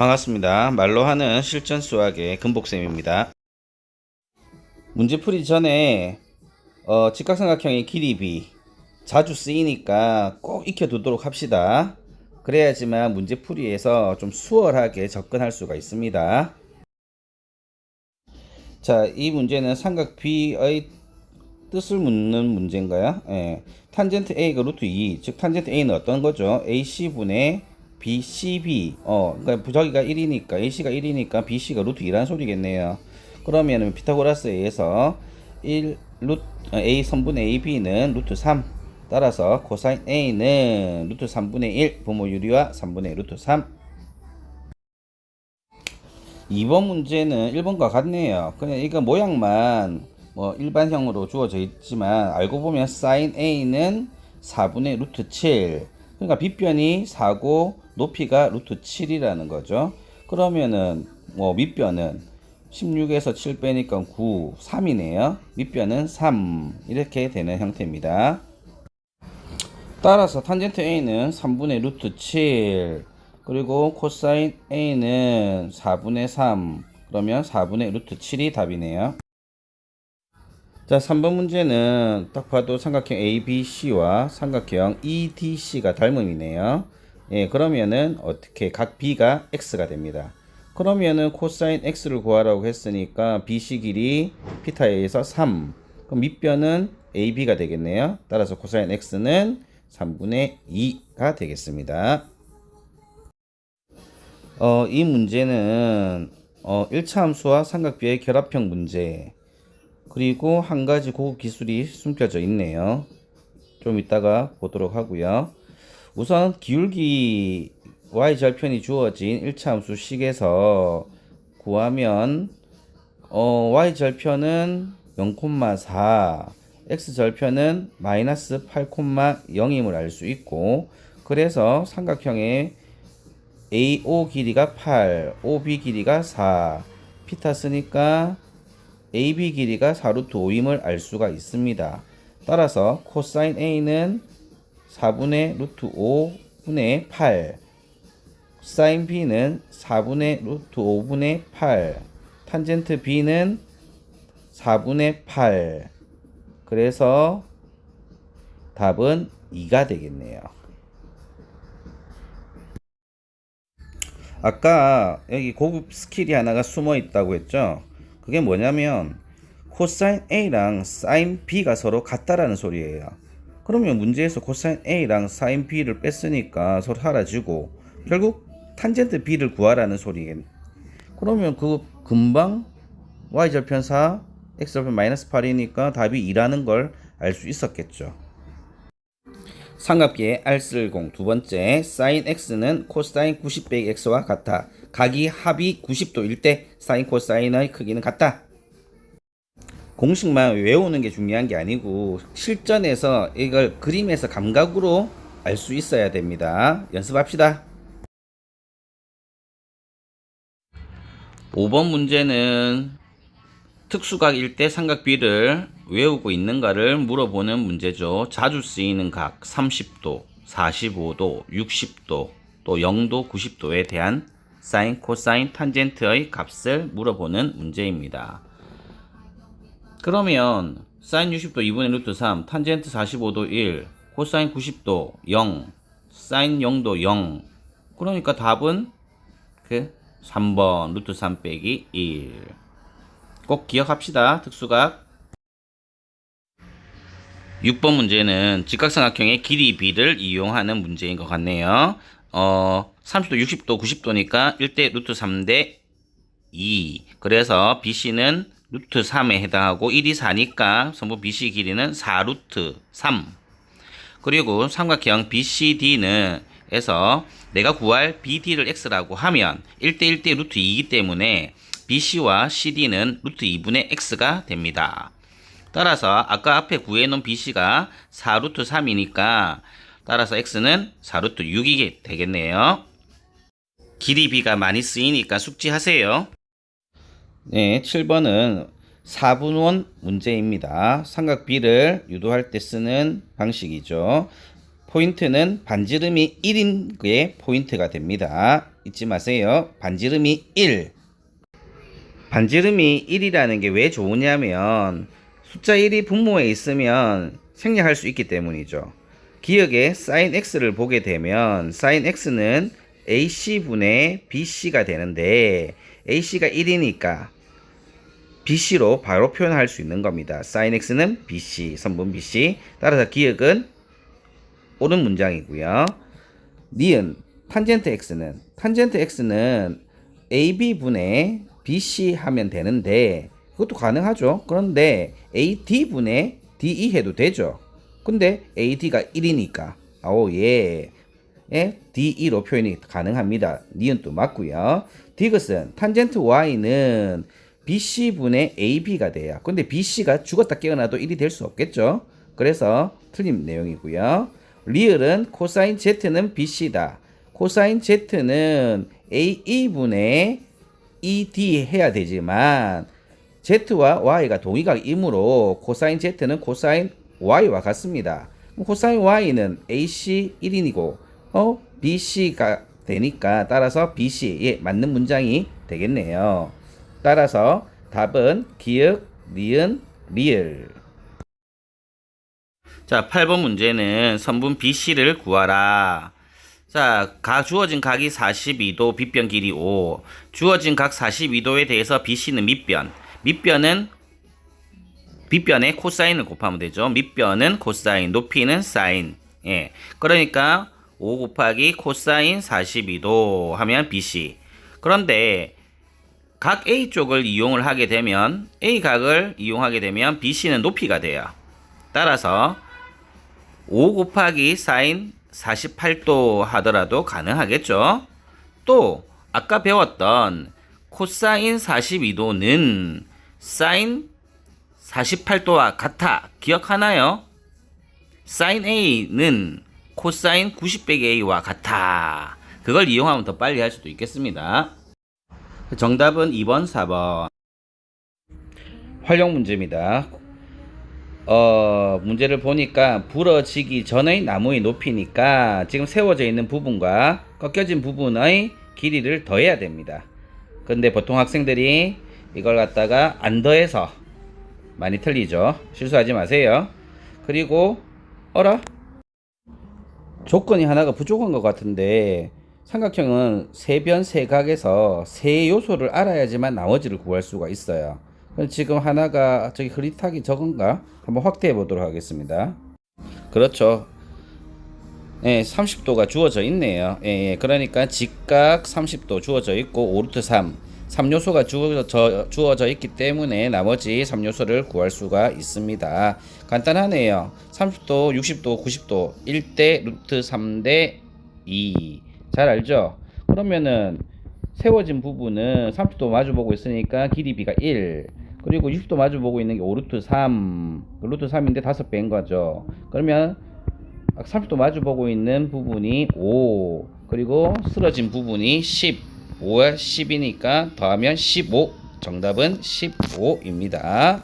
반갑습니다. 말로 하는 실전 수학의 금복쌤입니다. 문제 풀이 전에 어, 직각삼각형의 길이 b 자주 쓰이니까 꼭 익혀두도록 합시다. 그래야지만 문제 풀이에서 좀 수월하게 접근할 수가 있습니다. 자, 이 문제는 삼각 B의 뜻을 묻는 문제인가요? 예. 탄젠트 A가 루트 2, 즉 탄젠트 A는 어떤 거죠? AC분의 BCB. 어, 그러니까 부저기가 1이니까 AC가 1이니까 BC가 루트 2라는 소리겠네요. 그러면은 피타고라스에 의해서 1 루트 A 선분의 AB는 루트 3. 따라서 코사인 A는 루트 3분의 1 부모 유리와 3분의 루트 3. 2번 문제는 1번과 같네요. 그냥 이거 모양만 뭐 일반형으로 주어져 있지만 알고 보면 sin a는 4분의 루트 7. 그러니까 빗변이 4고 높이가 루트 7이라는 거죠. 그러면은 뭐 밑변은 16에서 7 빼니까 9, 3이네요. 밑변은 3 이렇게 되는 형태입니다. 따라서 탄젠트 a는 3분의 루트 7 그리고 코사인 a는 4분의 3 그러면 4분의 루트 7이 답이네요. 자, 3번 문제는 딱 봐도 삼각형 ABC와 삼각형 EDC가 닮음이네요. 예, 그러면은 어떻게 각 B가 X가 됩니다. 그러면은 코사인 X를 구하라고 했으니까 BC 길이 피타에 의해서 3. 그럼 밑변은 AB가 되겠네요. 따라서 코사인 X는 3분의 2가 되겠습니다. 어, 이 문제는 어, 1차 함수와 삼각비의 결합형 문제 그리고 한 가지 고급 기술이 숨겨져 있네요. 좀 이따가 보도록 하고요. 우선 기울기 y 절편이 주어진 1차 함수 식에서 구하면 어, y 절편은 0,4 x 절편은 마이너스 8,0임을 알 수 있고 그래서 삼각형의 AO 길이가 8, OB 길이가 4, 피타 쓰니까 AB 길이가 4루트 5임을 알 수가 있습니다. 따라서 코사인 A는 4분의 루트 5분의 8, 사인 B는 4분의 루트 5분의 8, 탄젠트 B는 4분의 8. 그래서 답은 2가 되겠네요. 아까 여기 고급 스킬이 하나가 숨어 있다고 했죠? 그게 뭐냐면 코사인 A랑 사인 B가 서로 같다라는 소리예요. 그러면 문제에서 코사인 A랑 사인 B를 뺐으니까 서로 사라지고 결국 탄젠트 B를 구하라는 소리겠네. 그러면 그 금방 y절편 4, x절편 마이너스 8이니까 답이 2라는 걸 알 수 있었겠죠. 삼각비의 R슬공 두 번째 sin x는 코사인 90 빼기 x와 같다. 각이 합이 90도일 때 사인 코사인의 크기는 같다. 공식만 외우는 게 중요한 게 아니고 실전에서 이걸 그림에서 감각으로 알 수 있어야 됩니다. 연습합시다. 5번 문제는 특수각일 때 삼각비를 외우고 있는가를 물어보는 문제죠. 자주 쓰이는 각 30도, 45도, 60도, 또 0도, 90도에 대한 사인, 코사인, 탄젠트의 값을 물어보는 문제입니다. 그러면 사인 60도 2분의 루트 3, 탄젠트 45도 1, 코사인 90도 0, 사인 0도 0. 그러니까 답은 그 3번 루트 3 빼기 1. 꼭 기억합시다. 특수각. 6번 문제는 직각삼각형의 길이 b를 이용하는 문제인 것 같네요. 어, 30도, 60도, 90도니까 1대 루트 3대 2. 그래서 BC는 루트 3에 해당하고 1이 4니까 전부 BC 길이는 4 루트 3. 그리고 삼각형 BCD는 에서 내가 구할 BD를 X라고 하면 1대 1대 루트 2이기 때문에 BC와 CD는 루트 2분의 X가 됩니다. 따라서 아까 앞에 구해놓은 BC가 4루트 3이니까 따라서 X는 4루트 6이 되겠네요. 길이 B가 많이 쓰이니까 숙지하세요. 네, 7번은 4분원 문제입니다. 삼각 B를 유도할 때 쓰는 방식이죠. 포인트는 반지름이 1인 게 포인트가 됩니다. 잊지 마세요. 반지름이 1. 반지름이 1이라는 게 왜 좋으냐면 숫자 1이 분모에 있으면 생략할 수 있기 때문이죠. 기억에 sin x를 보게 되면 sin x는 ac분의 bc가 되는데 ac가 1이니까 bc로 바로 표현할 수 있는 겁니다. sin x는 bc, 선분 bc. 따라서 기억은 옳은 문장이고요. 니은 탄젠트 x는 탄젠트 x는 ab분의 bc 하면 되는데 그것도 가능하죠. 그런데 ad분의 de 해도 되죠. 근데 ad가 1이니까 아오 예. 예, DE로 표현이 가능합니다. 니은도 맞고요. 디귿은 탄젠트 Y는 BC분의 AB가 돼요. 근데 BC가 죽었다 깨어나도 1이 될 수 없겠죠. 그래서 틀린 내용이고요. 리을은 코사인 Z는 BC다. 코사인 Z는 AE분의 ED 해야 되지만 Z와 Y가 동의각이므로 코사인 Z는 코사인 Y와 같습니다. 코사인 Y는 AC 1인이고 어 BC가 되니까 따라서 BC에 맞는 문장이 되겠네요. 따라서 답은 기역, 니은, 리을. 자, 8번 문제는 선분 BC를 구하라. 자, 각 주어진 각이 42도, 빗변 길이 5. 주어진 각 42도에 대해서 BC는 밑변. 밑변은 빗변에 코사인을 곱하면 되죠. 밑변은 코사인, 높이는 사인. 예. 그러니까 5 곱하기 코사인 42도 하면 BC. 그런데 각 A 쪽을 이용을 하게 되면 A 각을 이용하게 되면 BC는 높이가 돼요. 따라서 5 곱하기 사인 48도 하더라도 가능하겠죠. 또 아까 배웠던 코사인 42도는 사인 48도와 같아. 기억하나요? 사인 A는 코사인 90 빼기 A와 같아. 그걸 이용하면 더 빨리 할 수도 있겠습니다. 정답은 2번, 4번. 활용 문제입니다. 어, 문제를 보니까 부러지기 전의 나무의 높이니까 지금 세워져 있는 부분과 꺾여진 부분의 길이를 더해야 됩니다. 근데 보통 학생들이 이걸 갖다가 안 더해서 많이 틀리죠. 실수하지 마세요. 그리고 어라? 조건이 하나가 부족한 것 같은데 삼각형은 세변 세각에서 세 요소를 알아야지만 나머지를 구할 수가 있어요. 그럼 지금 하나가 저기 흐릿하기 적은가? 한번 확대해 보도록 하겠습니다. 그렇죠. 예, 30도가 주어져 있네요. 예, 예, 그러니까 직각 30도 주어져 있고 5루트 3. 3요소가 주어져, 주어져 있기 때문에 나머지 3요소를 구할 수가 있습니다. 간단하네요. 30도, 60도, 90도 1대 루트 3대 2. 잘 알죠? 그러면은 세워진 부분은 30도 마주보고 있으니까 길이 비가 1. 그리고 60도 마주보고 있는 게 5루트 3. 루트 3인데 5배인 거죠. 그러면 30도 마주보고 있는 부분이 5. 그리고 쓰러진 부분이 10. 5에 10이니까 더하면 15. 정답은 15입니다.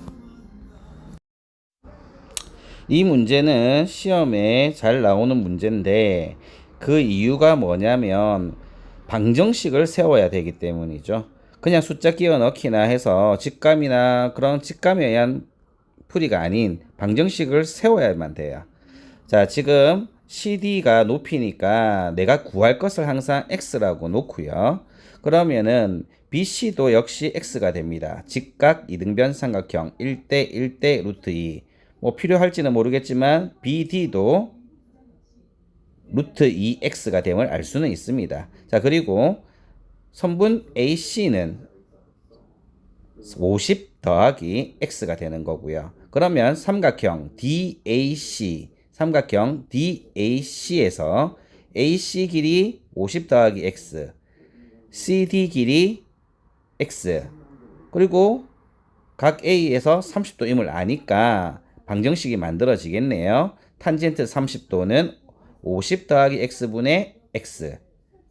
이 문제는 시험에 잘 나오는 문제인데 그 이유가 뭐냐면 방정식을 세워야 되기 때문이죠. 그냥 숫자 끼워 넣기나 해서 직감이나 그런 직감에 의한 풀이가 아닌 방정식을 세워야만 돼요. 자, 지금 CD가 높이니까 내가 구할 것을 항상 X라고 놓고요. 그러면은 BC도 역시 X가 됩니다. 직각 이등변 삼각형 1대 1대 루트 2. 뭐 필요할지는 모르겠지만 BD도 루트 2x가 됨을 알 수는 있습니다. 자, 그리고 선분 AC는 50 더하기 x가 되는 거고요. 그러면 삼각형 DAC, 삼각형 DAC에서 AC 길이 50 더하기 x, CD 길이 x, 그리고 각 A에서 30도임을 아니까 방정식이 만들어지겠네요. 탄젠트 30도는 50 더하기 x분의 x.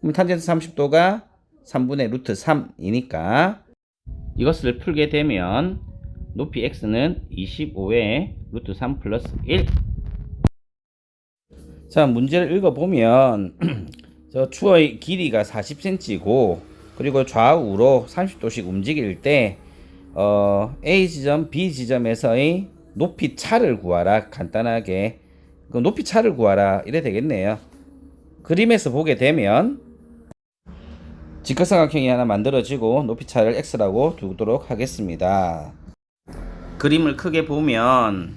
그럼 탄젠트 30도가 3분의 루트 3이니까 이것을 풀게 되면 높이 x는 25의 루트 3 플러스 1. 자, 문제를 읽어보면, 저 추의 길이가 40cm고, 그리고 좌우로 30도씩 움직일 때, 어, A 지점, B 지점에서의 높이 차를 구하라. 간단하게. 그 높이 차를 구하라. 이래 되겠네요. 그림에서 보게 되면, 직각삼각형이 하나 만들어지고 높이 차를 x라고 두도록 하겠습니다. 그림을 크게 보면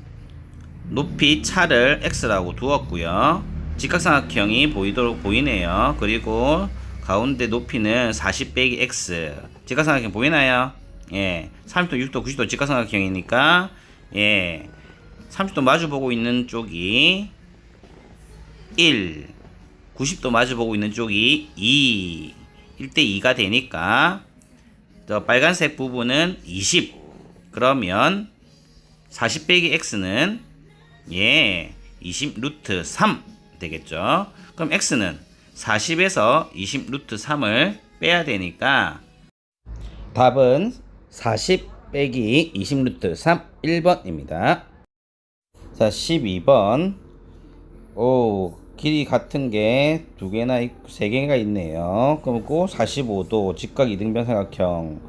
높이 차를 x라고 두었고요. 직각삼각형이 보이도록 보이네요. 그리고 가운데 높이는 40 빼기 x. 직각삼각형 보이나요? 예. 30도, 60도, 90도 직각삼각형이니까 예. 30도 마주 보고 있는 쪽이 1. 90도 마주 보고 있는 쪽이 2. 1대 2가 되니까 저 빨간색 부분은 20. 그러면 40 빼기 x는 예, 20 루트 3 되겠죠. 그럼 x는 40에서 20 루트 3을 빼야 되니까 답은 40 빼기 20 루트 3 1번입니다. 자, 12번. 오, 길이 같은 게 두 개나 있고 세 개가 있네요. 그리고 45도 직각 이등변 삼각형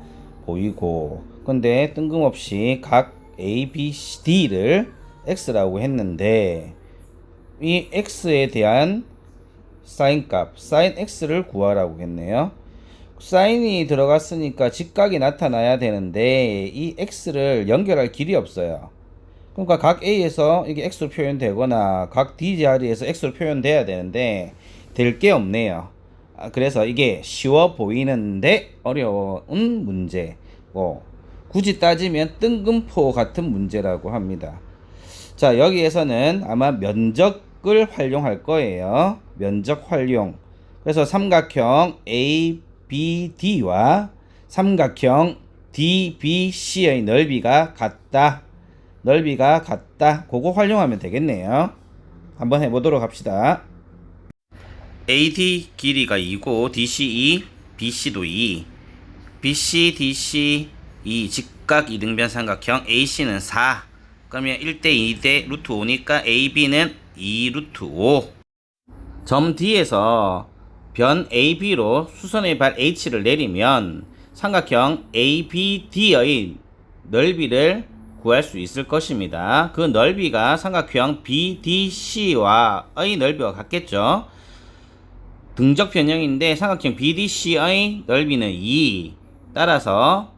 보이고 근데 뜬금없이 각 A, B, C, D를 X라고 했는데 이 X에 대한 사인 값, 사인 X를 구하라고 했네요. 사인이 들어갔으니까 직각이 나타나야 되는데 이 X를 연결할 길이 없어요. 그러니까 각 A에서 이게 X로 표현되거나 각 D 자리에서 X로 표현돼야 되는데 될 게 없네요. 아, 그래서 이게 쉬워 보이는데 어려운 문제고 굳이 따지면 뜬금포 같은 문제라고 합니다. 자 여기에서는 아마 면적 을 활용할 거예요. 면적 활용. 그래서 삼각형 ABD와 삼각형 DBC의 넓이가 같다. 넓이가 같다. 그거 활용하면 되겠네요. 한번 해보도록 합시다. AD 길이가 2고 DCE, BC도 2. BC, DC 2 직각 이등변 삼각형 AC는 4. 그러면 1대 2대 루트 5니까 AB는 2 루트 5. 점 D에서 변 AB로 수선의 발 H를 내리면 삼각형 ABD의 넓이를 구할 수 있을 것입니다. 그 넓이가 삼각형 BDC와의 넓이와 같겠죠. 등적 변형인데 삼각형 BDC의 넓이는 2. 따라서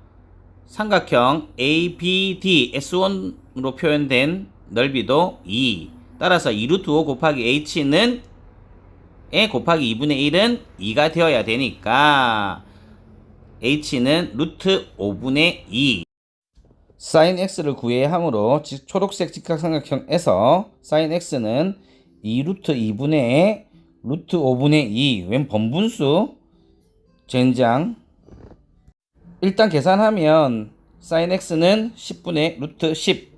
삼각형 ABD S1으로 표현된 넓이도 2. 따라서 2루트 5 곱하기 H는 에 곱하기 2분의 1은 2가 되어야 되니까 H는 루트 5분의 2. 사인 x를 구해야 하므로 지- 초록색 직각삼각형에서 사인 x는 2 루트 2분의 루트 5분의 2. 웬 번분수? 젠장. 일단 계산하면 사인 x는 10분의 루트 10.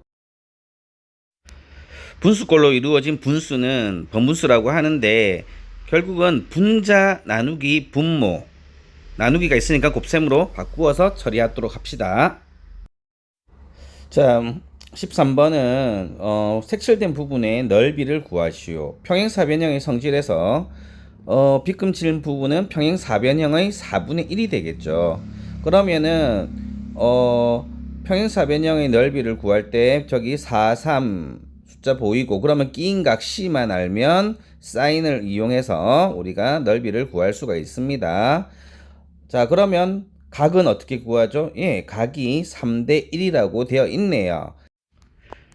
분수꼴로 이루어진 분수는 번분수라고 하는데 결국은 분자 나누기 분모 나누기가 있으니까 곱셈으로 바꾸어서 처리하도록 합시다. 자, 13번은 어, 색칠된 부분의 넓이를 구하시오. 평행사변형의 성질에서 어, 빗금칠 부분은 평행사변형의 4분의 1이 되겠죠. 그러면은 어, 평행사변형의 넓이를 구할 때 저기 4, 3 숫자 보이고 그러면 끼인 각 C만 알면 사인을 이용해서 우리가 넓이를 구할 수가 있습니다. 자, 그러면 각은 어떻게 구하죠? 예, 각이 3대 1이라고 되어 있네요.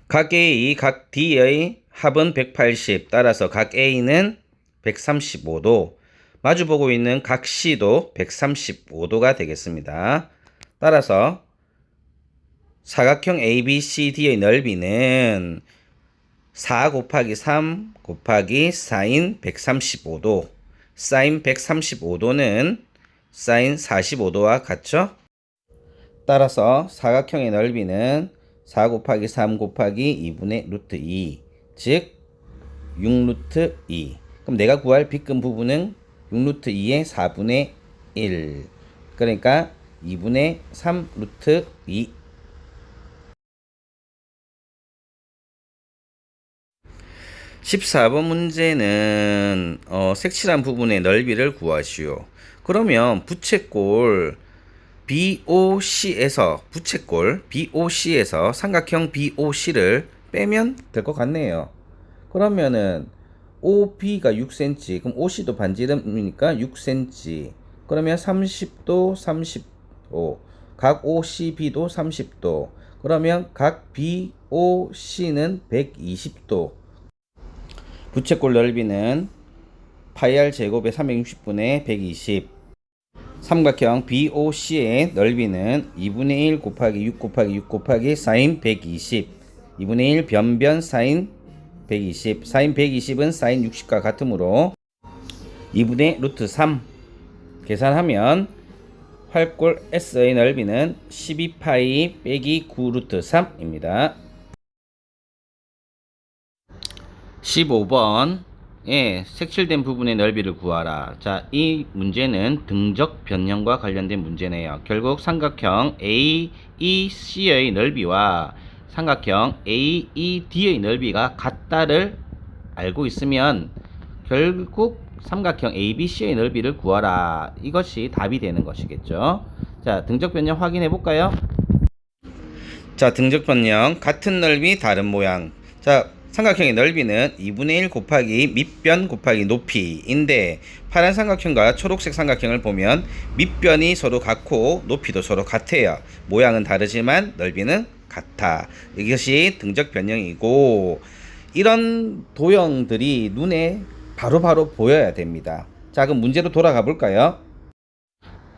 각 A, 각 D의 합은 180. 따라서 각 A는 135도. 마주보고 있는 각 C도 135도가 되겠습니다. 따라서 사각형 ABCD의 넓이는 4 곱하기 3 곱하기 사인 135도. 사인 135도는 사인 45도와 같죠? 따라서 사각형의 넓이는 4 곱하기 3 곱하기 2분의 루트 2, 즉 6루트 2. 그럼 내가 구할 빗금 부분은 6루트 2의 4분의 1. 그러니까 2분의 3 루트 2. 14번 문제는 어, 색칠한 부분의 넓이를 구하시오. 그러면 부채꼴 BOC에서 부채꼴 BOC에서 삼각형 BOC를 빼면 될 것 같네요. 그러면은 OB가 6cm, 그럼 OC도 반지름이니까 6cm. 그러면 30도, 35. 각 OCB도 30도. 그러면 각 BOC는 120도. 부채꼴 넓이는 파이알 제곱의 360분의 120. 삼각형 BOC의 넓이는 2분의 1 곱하기 6 곱하기 6 곱하기 사인 120. 2분의 1 변변 사인 120. 사인 120은 사인 60과 같으므로 2분의 루트 3 계산하면 활골 S의 넓이는 12파이 빼기 9 루트 3입니다. 15번 예, 색칠된 부분의 넓이를 구하라. 자, 이 문제는 등적 변형과 관련된 문제네요. 결국 삼각형 AEC의 넓이와 삼각형 AED의 넓이가 같다를 알고 있으면 결국 삼각형 ABC의 넓이를 구하라. 이것이 답이 되는 것이겠죠. 자, 등적 변형 확인해 볼까요? 자, 등적 변형 같은 넓이 다른 모양. 자, 삼각형의 넓이는 2분의 1 곱하기 밑변 곱하기 높이인데 파란 삼각형과 초록색 삼각형을 보면 밑변이 서로 같고 높이도 서로 같아요. 모양은 다르지만 넓이는 같아. 이것이 등적 변형이고 이런 도형들이 눈에 바로바로 보여야 됩니다. 자, 그럼 문제로 돌아가 볼까요?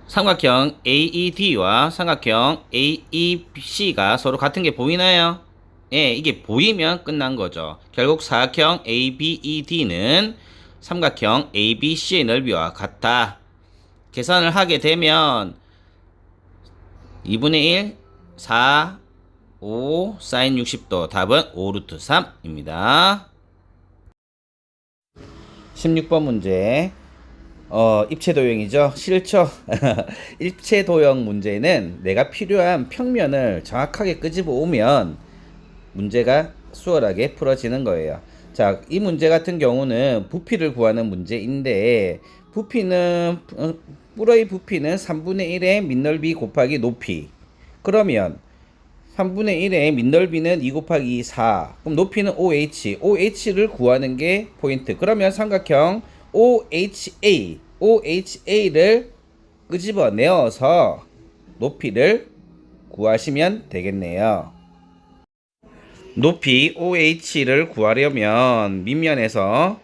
삼각형 AED와 삼각형 AEC가 서로 같은 게 보이나요? 예, 이게 보이면 끝난 거죠. 결국 사각형 ABED는 삼각형 ABC의 넓이와 같다. 계산을 하게 되면 2분의 1, 4, 5, 사인 60도. 답은 5루트 3입니다. 16번 문제. 어, 입체 도형이죠. 싫죠. 입체 도형 문제는 내가 필요한 평면을 정확하게 끄집어 오면 문제가 수월하게 풀어지는 거예요. 자, 이 문제 같은 경우는 부피를 구하는 문제인데 부피는 어, 뿔의 부피는 3분의 1의 밑넓이 곱하기 높이. 그러면 3분의 1의 밑넓이는 2 곱하기 4. 그럼 높이는 OH. OH를 구하는 게 포인트. 그러면 삼각형 OHA. OHA를 끄집어 내어서 높이를 구하시면 되겠네요. 높이 OH를 구하려면 밑면에서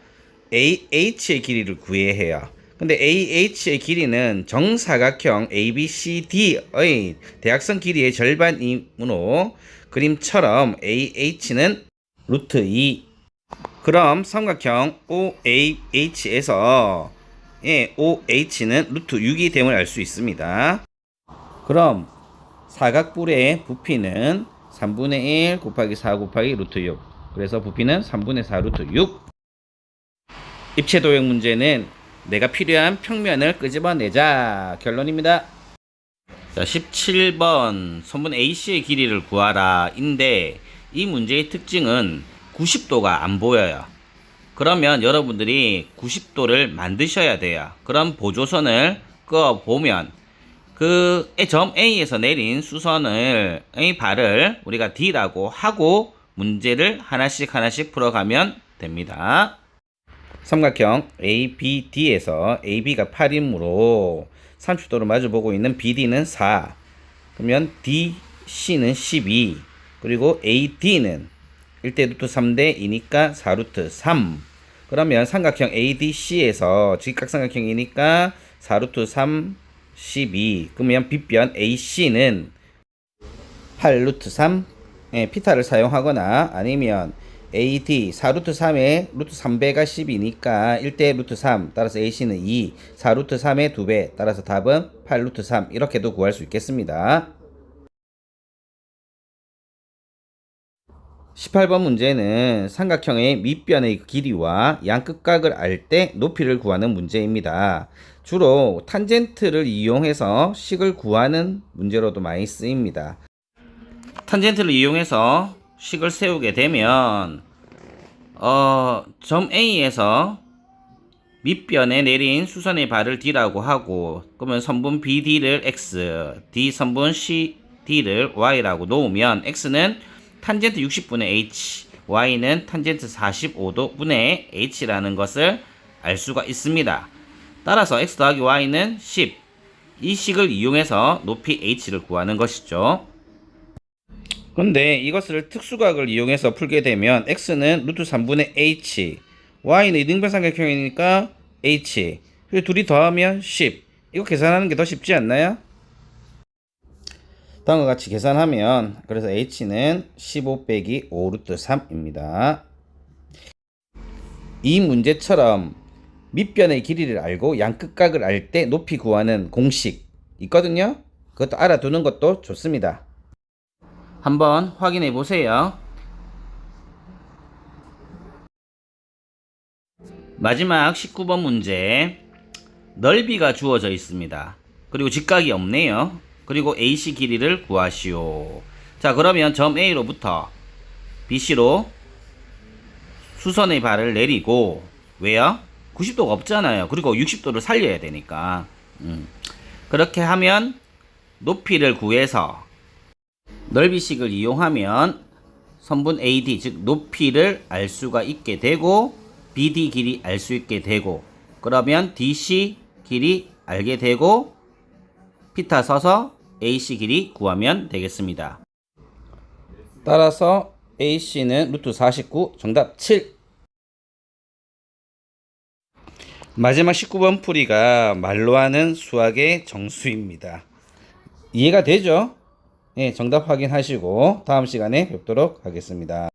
AH의 길이를 구해야 해요. 근데 AH의 길이는 정사각형 ABCD의 대각선 길이의 절반이므로 그림처럼 AH는 루트 2 그럼 삼각형 OAH에서 예, OH는 루트 6이 됨을 알 수 있습니다. 그럼 사각뿔의 부피는 3분의 1 곱하기 4 곱하기 루트 6. 그래서 부피는 3분의 4 루트 6. 입체 도형 문제는 내가 필요한 평면을 끄집어내자. 결론입니다. 자, 17번 선분 AC의 길이를 구하라. 인데 이 문제의 특징은 90도가 안 보여요. 그러면 여러분들이 90도를 만드셔야 돼요. 그럼 보조선을 꺼 보면 그 점 A에서 내린 수선을 A 발을 우리가 D라고 하고 문제를 하나씩 하나씩 풀어가면 됩니다. 삼각형 ABD에서 AB가 8이므로 30도를 마주 보고 있는 BD는 4. 그러면 DC는 12. 그리고 AD는 1대 루트 3대 2니까 4루트 3. 그러면 삼각형 ADC에서 직각삼각형이니까 4루트 3 12. 그러면 빗변 AC는 8루트 3 예, 피타를 사용하거나 아니면 AD 4루트 3에 루트 3배가 10이니까 1대 루트 3 따라서 AC는 2 4루트 3의 2배 따라서 답은 8루트 3 이렇게도 구할 수 있겠습니다 18번 문제는 삼각형의 밑변의 길이와 양끝각을 알 때 높이를 구하는 문제입니다. 주로 탄젠트를 이용해서 식을 구하는 문제로도 많이 쓰입니다. 탄젠트를 이용해서 식을 세우게 되면 어, 점 A에서 밑변에 내린 수선의 발을 D라고 하고 그러면 선분 BD를 X, D 선분 CD를 Y라고 놓으면 X는 탄젠트 60분의 H, Y는 탄젠트 45도 분의 H라는 것을 알 수가 있습니다. 따라서 X 더하기 Y는 10. 이 식을 이용해서 높이 H를 구하는 것이죠. 근데 이것을 특수각을 이용해서 풀게 되면 x는 루트 3분의 h, y는 이등변삼각형이니까 h, 그리고 둘이 더하면 10. 이거 계산하는 게 더 쉽지 않나요? 다음과 같이 계산하면 그래서 h는 15 빼기 5 루트 3입니다. 이 문제처럼 밑변의 길이를 알고 양끝각을 알 때 높이 구하는 공식 있거든요. 그것도 알아두는 것도 좋습니다. 한번 확인해 보세요. 마지막 19번 문제. 넓이가 주어져 있습니다. 그리고 직각이 없네요. 그리고 AC 길이를 구하시오. 자, 그러면 점 A로부터 BC로 수선의 발을 내리고 왜요? 90도가 없잖아요. 그리고 60도를 살려야 되니까. 음. 그렇게 하면 높이를 구해서 넓이식을 이용하면 선분 AD 즉 높이를 알 수가 있게 되고 BD 길이 알 수 있게 되고 그러면 DC 길이 알게 되고 피타 써서 AC 길이 구하면 되겠습니다. 따라서 AC는 루트 49 정답 7 마지막 19번 풀이가 말로 하는 수학의 정수입니다. 이해가 되죠? 예, 정답 확인하시고 다음 시간에 뵙도록 하겠습니다.